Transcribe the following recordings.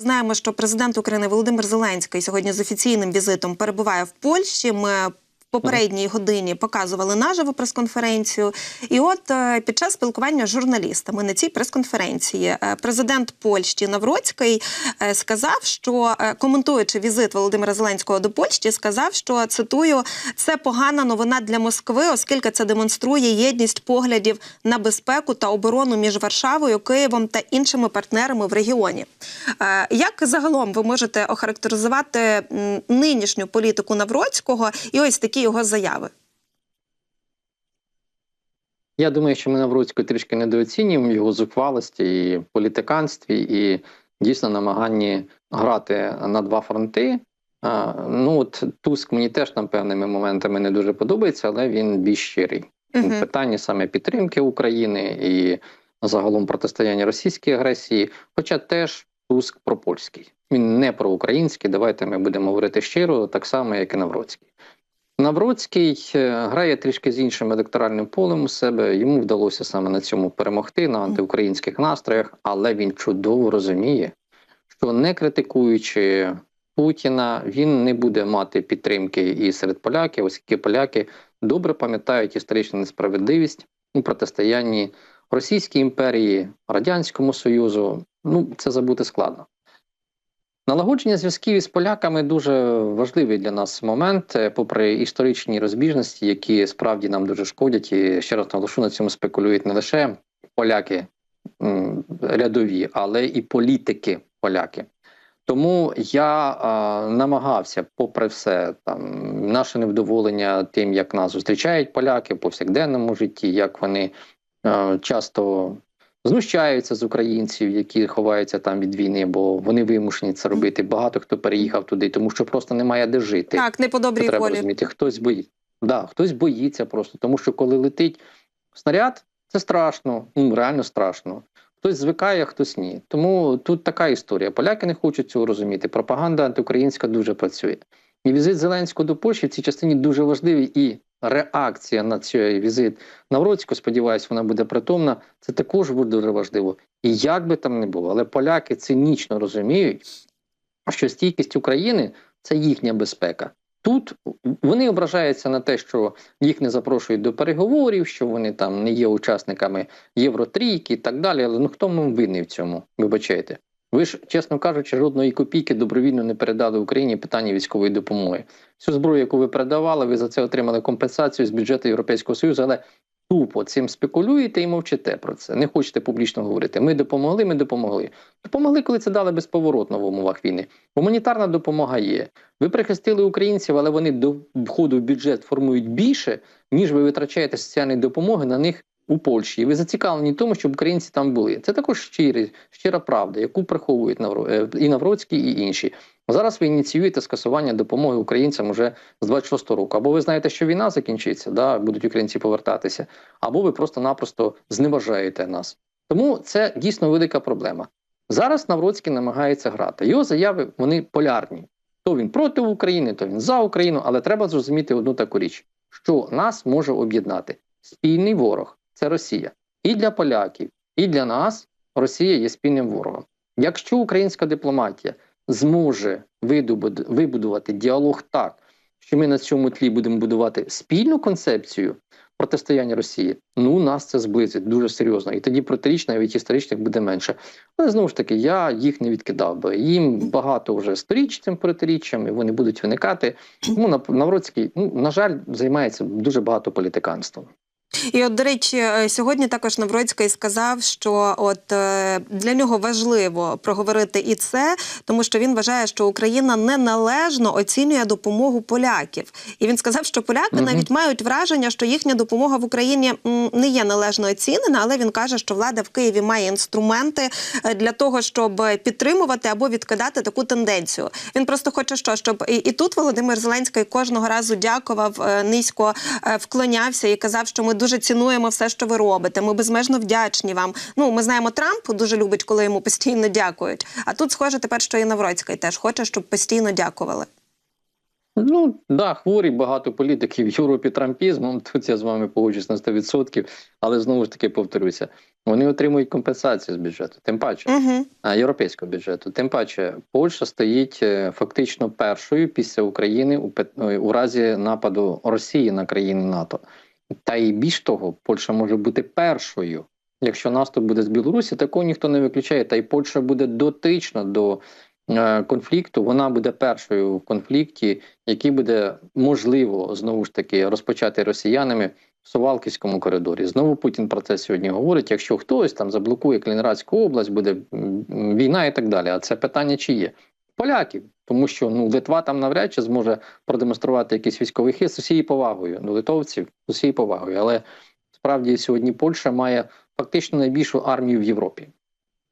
Знаємо, що президент України Володимир Зеленський сьогодні з офіційним візитом перебуває в Польщі. Ми попередній годині показували наживо прес-конференцію. І от е, під час спілкування з журналістами на цій прес-конференції е, президент Польщі Навроцький е, сказав, що коментуючи візит Володимира Зеленського до Польщі, сказав, що цитую: це погана новина для Москви, оскільки це демонструє єдність поглядів на безпеку та оборону між Варшавою, Києвом та іншими партнерами в регіоні. Як загалом ви можете охарактеризувати нинішню політику Навроцького і ось такі його заяви? Я думаю, що ми Навроцьку трішки недооцінюємо його зухвалості і політиканстві, і дійсно намаганні грати на два фронти. А, ну от Туск мені теж там певними моментами не дуже подобається, але він більш щирий. Мгм. В питанні саме підтримки України і загалом протистояння російській агресії, хоча теж Туск пропольський. Він не проукраїнський. Давайте ми будемо говорити щиро, так само, як і Навроцький. Навроцький е, грає трішки з іншим електоральним полем у себе. Йому вдалося саме на цьому перемогти на антиукраїнських настроях, але він чудово розуміє, що не критикуючи Путіна, він не буде мати підтримки і серед поляків, оскільки поляки добре пам'ятають історичну несправедливість у протистоянні Російській імперії, Радянському Союзу. Ну це забути складно. Налагодження зв'язків із поляками дуже важливий для нас момент, е, попри історичні розбіжності, які справді нам дуже шкодять. І ще раз наголошу, на цьому спекулюють не лише поляки рядові, але і політики поляки. Тому я а, намагався, попри все, там наше невдоволення тим, як нас зустрічають поляки в повсякденному житті, як вони е, часто знущаються з українців, які ховаються там від війни, бо вони вимушені це робити. Багато хто переїхав туди, тому що просто немає де жити. Так, не по добрій треба волі. розуміти. Хтось боїться. Да, хтось боїться просто, тому що коли летить снаряд, це страшно, ну реально страшно. Хтось звикає, а хтось ні. Тому тут така історія. Поляки не хочуть цього розуміти. Пропаганда антиукраїнська дуже працює. І візит Зеленського до Польщі в цій частині дуже важливий. І реакція на цей візит Навроцьку, сподіваюся, вона буде притомна. Це також буде дуже важливо. І як би там не було, але поляки цинічно розуміють, що стійкість України це їхня безпека. Тут вони ображаються на те, що їх не запрошують до переговорів, що вони там не є учасниками Євротрійки і так далі. Але ну хто вам винний в цьому? Вибачайте. Ви ж, чесно кажучи, жодної копійки добровільно не передали Україні питання військової допомоги. Всю зброю, яку ви передавали, ви за це отримали компенсацію з бюджету Європейського Союзу, але тупо цим спекулюєте і мовчите про це. Не хочете публічно говорити. Ми допомогли, ми допомогли. Допомогли, коли це дали безповоротно в умовах війни. Гуманітарна допомога є. Ви прихистили українців, але вони до входу в бюджет формують більше, ніж ви витрачаєте соціальної допомоги на них у Польщі. І ви зацікавлені в тому, щоб українці там були. Це також щирі, щира правда, яку приховують Навро... е, і Навроцький, і інші. Зараз ви ініціюєте скасування допомоги українцям уже з 26 року. Або ви знаєте, що війна закінчиться, да, будуть українці повертатися, або ви просто-напросто зневажаєте нас. Тому це дійсно велика проблема. Зараз Навроцький намагається грати. Його заяви вони полярні. То він проти України, то він за Україну, але треба зрозуміти одну таку річ, що нас може об'єднати спільний ворог це Росія. І для поляків, і для нас Росія є спільним ворогом. Якщо українська дипломатія зможе вибудувати діалог так, що ми на цьому тлі будемо будувати спільну концепцію протистояння Росії, ну нас це зблизить дуже серйозно. І тоді протиріч навіть історичних буде менше. Але знову ж таки, я їх не відкидав би. Їм багато вже сторіч цим протиріччям, і вони будуть виникати. Тому Навроцький, ну на жаль, займається дуже багато політиканством. І от, до речі, е, сьогодні також Навроцький сказав, що от е, для нього важливо проговорити і це, тому що він вважає, що Україна неналежно оцінює допомогу поляків. І він сказав, що поляки Мгм. навіть мають враження, що їхня допомога в Україні не є належно оцінена, але він каже, що влада в Києві має інструменти е, для того, щоб підтримувати або відкидати таку тенденцію. Він просто хоче, що щоб і, і тут Володимир Зеленський кожного разу дякував низько, вклонявся і казав, що ми дуже цінуємо все, що ви робите. Ми безмежно вдячні вам. Ну, ми знаємо, Трамп дуже любить, коли йому постійно дякують. А тут схоже тепер, що і Навроцький теж хоче, щоб постійно дякували. Ну да, хворі багато політиків в Європі трампізмом. Тут я з вами погоджуюсь на 100%, але знову ж таки повторюся: Вони отримують компенсацію з бюджету, тим паче Угу. а, європейського бюджету. Тим паче, Польща стоїть е, фактично першою після України у е, у разі нападу Росії на країни НАТО. Та й більш того, Польща може бути першою. Якщо наступ буде з Білорусі, такого ніхто не виключає. Та й Польща буде дотична до е, конфлікту. Вона буде першою в конфлікті, який буде можливо знову ж таки розпочати росіянами в Сувалківському коридорі. Знову Путін про це сьогодні говорить. Якщо хтось там заблокує Калінінградську область, буде війна і так далі. А це питання чи є? Поляків, тому що ну Литва там навряд чи зможе продемонструвати якийсь військовий хист з усією повагою до литовців, з усією повагою. Але справді сьогодні Польща має фактично найбільшу армію в Європі.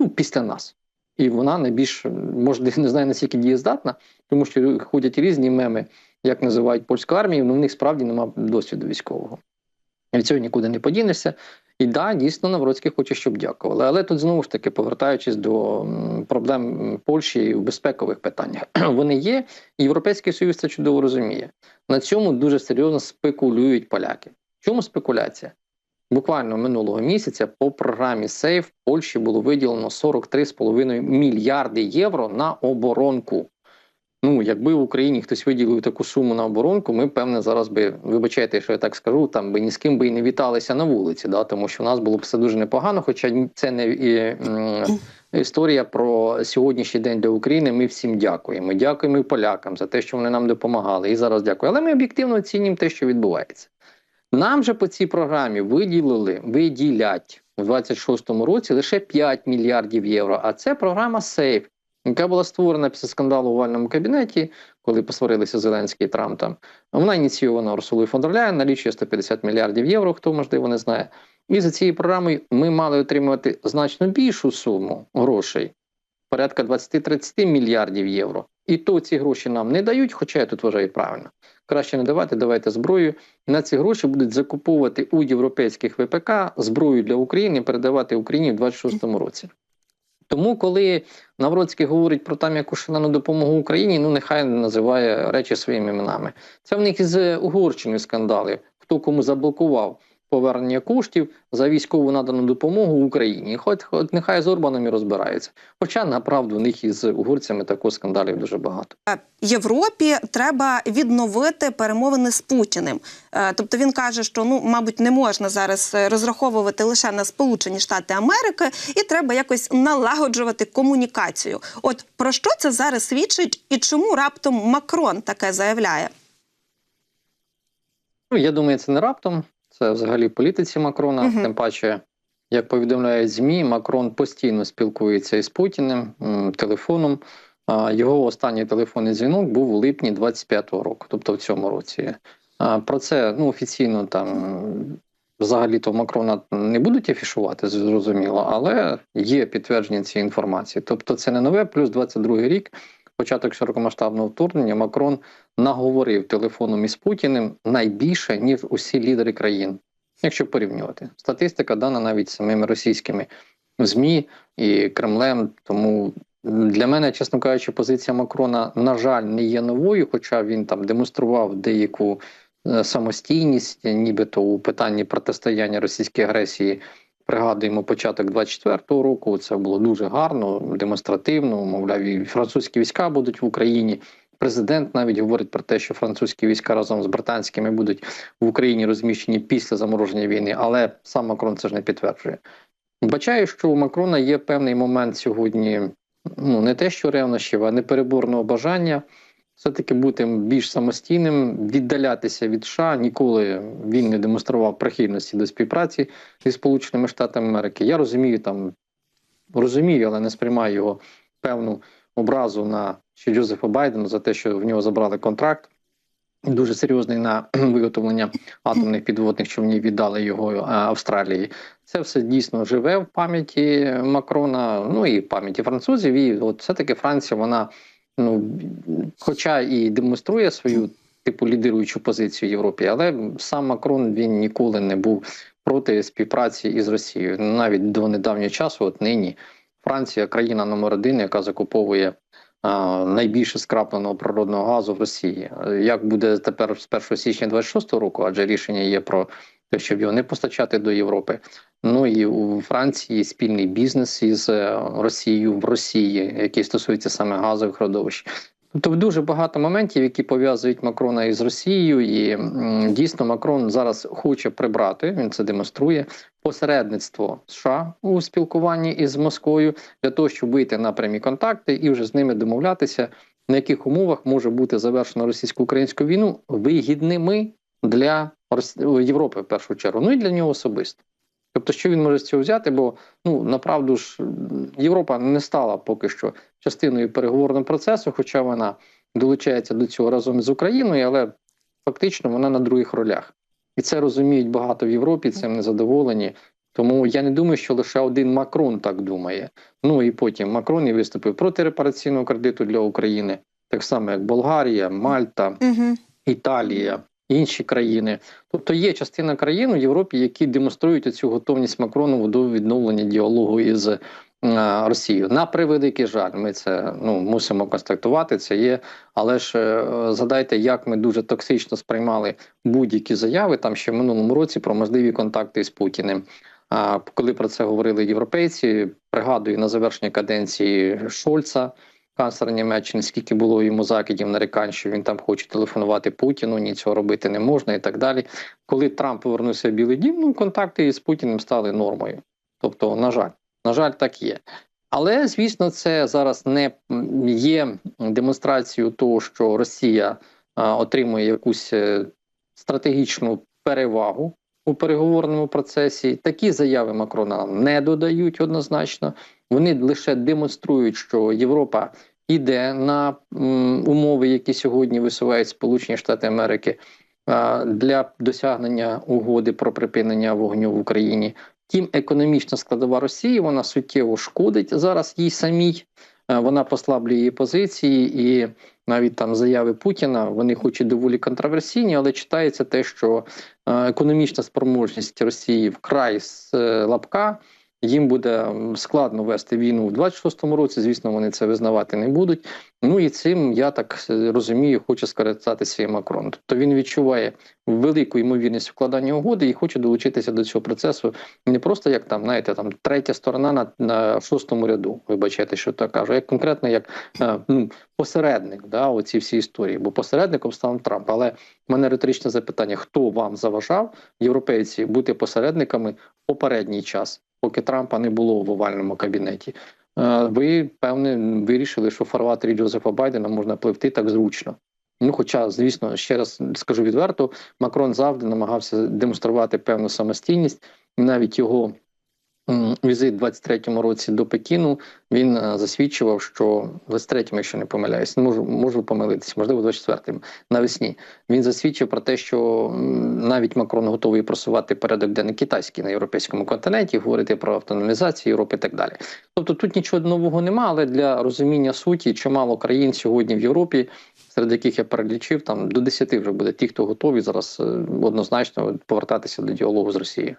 Ну, після нас. І вона найбільш може не знаю наскільки дієздатна, тому що ходять різні меми, як називають польську армію, але в них справді немає досвіду військового. Від цього нікуди не подінешся. І да, дійсно Навроцький хоче, щоб дякували. Але тут знову ж таки, повертаючись до проблем Польщі в безпекових питаннях, вони є, Європейський Союз це чудово розуміє. На цьому дуже серйозно спекулюють поляки. Чому спекуляція? Буквально минулого місяця по програмі Сейф Польщі було виділено 43,5 мільярди євро на оборонку. Ну, якби в Україні хтось виділив таку суму на оборонку, ми певне зараз би, вибачайте, що я так скажу, там би ні з ким би і не віталися на вулиці, да, тому що в нас було б все дуже непогано. Хоча це не і, м, історія про сьогоднішній день для України. Ми всім дякуємо. Дякуємо і полякам за те, що вони нам допомагали. І зараз дякую. Але ми об'єктивно оцінюємо те, що відбувається. Нам же по цій програмі виділили, виділять у 26-му році лише 5 мільярдів євро. А це програма Сейф, яка була створена після скандалу у овальному кабінеті, коли посварилися Зеленський і Трамп там. Вона ініційована Урсулою фон дер налічує 150 мільярдів євро, хто можливо не знає. І за цією програмою ми мали отримувати значно більшу суму грошей, порядка 20-30 мільярдів євро. І то ці гроші нам не дають, хоча я тут вважаю правильно. Краще не давати, давайте зброю. На ці гроші будуть закуповувати у європейських ВПК зброю для України передавати Україні в 26-му році. Тому, коли Навроцький говорить про там яку шалену допомогу Україні, ну нехай називає речі своїми іменами. Це в них із Угорщиною скандали. Хто кому заблокував повернення коштів за військову надану допомогу Україні. Хоч, хоч нехай з Орбаном і розбираються. Хоча направду у них із угорцями також скандалів дуже багато. Європі треба відновити перемовини з Путіним. Е, Тобто він каже, що ну, мабуть, не можна зараз е, розраховувати лише на Сполучені Штати Америки, і треба якось налагоджувати комунікацію. От про що це зараз свідчить, і чому раптом Макрон таке заявляє? Ну, я думаю, це не раптом. Це взагалі політиці Макрона. Мгм. Тим паче, як повідомляють ЗМІ, Макрон постійно спілкується із Путіним телефоном. Його останній телефонний дзвінок був у липні 25-го року, тобто в цьому році. Про це ну, офіційно там взагалі-то Макрона не будуть афішувати, зрозуміло, але є підтвердження цієї інформації. Тобто це не нове, плюс 22-й рік, початок широкомасштабного вторгнення, Макрон наговорив телефоном із Путіним найбільше, ніж усі лідери країн, якщо порівнювати. Статистика дана навіть самими російськими ЗМІ і Кремлем. Тому для мене, чесно кажучи, позиція Макрона, на жаль, не є новою, хоча він там демонстрував деяку е, самостійність, нібито у питанні протистояння російській агресії. Пригадуємо початок 24-го року. Це було дуже гарно, демонстративно. Мовляв, і французькі війська будуть в Україні. Президент навіть говорить про те, що французькі війська разом з британськими будуть в Україні розміщені після замороження війни, але сам Макрон це ж не підтверджує. Бачаю, що у Макрона є певний момент сьогодні, ну не те, що ревнощів, а непереборного бажання все-таки бути більш самостійним, віддалятися від США. Ніколи він не демонстрував прихильності до співпраці зі Сполученими Штатами Америки. Я розумію там, розумію, але не сприймаю його певну образу на ще Джозефа Байдена за те, що в нього забрали контракт. Дуже серйозний на виготовлення атомних підводних човнів віддали його е, Австралії. Це все дійсно живе в пам'яті Макрона, ну і в пам'яті французів. І от все-таки Франція, вона ну, хоча і демонструє свою типу лідируючу позицію в Європі, але сам Макрон він ніколи не був проти співпраці із Росією. Навіть до недавнього часу, от нині, Франція країна номер один, яка закуповує найбільше скрапленого природного газу в Росії. Як буде тепер з 1 січня 26 року, адже рішення є про щоб його не постачати до Європи. Ну і у Франції спільний бізнес із е, Росією в Росії, який стосується саме газових родовищ. Тобто дуже багато моментів, які пов'язують Макрона із Росією, і дійсно Макрон зараз хоче прибрати. Він це демонструє посередництво США у спілкуванні із Москвою для того, щоб вийти на прямі контакти і вже з ними домовлятися, на яких умовах може бути завершено російсько-українську війну вигідними для Європи в першу чергу, ну і для нього особисто. Тобто, що він може з цього взяти? Бо ну направду ж Європа не стала поки що частиною переговорного процесу, хоча вона долучається до цього разом з Україною, але фактично вона на других ролях. І це розуміють багато в Європі, цим незадоволені. Тому я не думаю, що лише один Макрон так думає. Ну і потім Макрон і виступив проти репараційного кредиту для України, так само як Болгарія, Мальта. Угу. Італія, інші країни. Тобто є частина країн у Європі, які демонструють цю готовність Макронову до відновлення діалогу із е, Росією. На превеликий жаль, ми це ну мусимо констатувати. Це є, але ж е, згадайте, як ми дуже токсично сприймали будь-які заяви там ще в минулому році про можливі контакти з Путіним. А коли про це говорили європейці, пригадую на завершення каденції Шольца, канцлера Німеччини, скільки було йому закидів нарікань, що він там хоче телефонувати Путіну, ні цього робити не можна і так далі. Коли Трамп повернувся в Білий Дім, ну контакти з Путіним стали нормою. Тобто, на жаль, на жаль, так є. Але звісно, це зараз не є демонстрацією того, що Росія отримує якусь е, стратегічну перевагу у переговорному процесі. Такі заяви Макрона не додають однозначно. Вони лише демонструють, що Європа іде на умови, які сьогодні висувають Сполучені Штати Америки для досягнення угоди про припинення вогню в Україні. Тім економічна складова Росії вона суттєво шкодить зараз їй самій. Вона послаблює її позиції, і навіть там заяви Путіна вони хоч і доволі контроверсійні, але читається те, що економічна спроможність Росії вкрай з е, лапка. Їм буде складно вести війну в 26-му році. Звісно, вони це визнавати не будуть. Ну і цим я так е, розумію, хоче скористатися і Макрон. Тобто він відчуває велику ймовірність вкладання угоди і хоче долучитися до цього процесу не просто як там, знаєте, там третя сторона на, на шостому ряду. Вибачайте, що так кажу, як конкретно як е, ну, посередник, да, оці всі історії. Бо посередником став Трамп. Але в мене риторичне запитання: хто вам заважав європейці бути посередниками попередній час, поки Трампа не було в овальному кабінеті? Е, Ви певне вирішили, що фарватері Джозефа Байдена можна пливти так зручно. Ну, хоча, звісно, ще раз скажу відверто, Макрон завжди намагався демонструвати певну самостійність, навіть його візит в 23-му році до Пекіну він е, засвідчував, що в 23-му, якщо не помиляюсь, не можу можу помилитися, можливо, в 24-му, навесні. Він засвідчив про те, що навіть Макрон готовий просувати порядок денний китайський на європейському континенті, говорити про автономізацію Європи і так далі. Тобто тут нічого нового нема, але для розуміння суті чимало країн сьогодні в Європі, серед яких я перелічив, там до 10 вже буде ті, хто готові зараз е, однозначно повертатися до діалогу з Росією.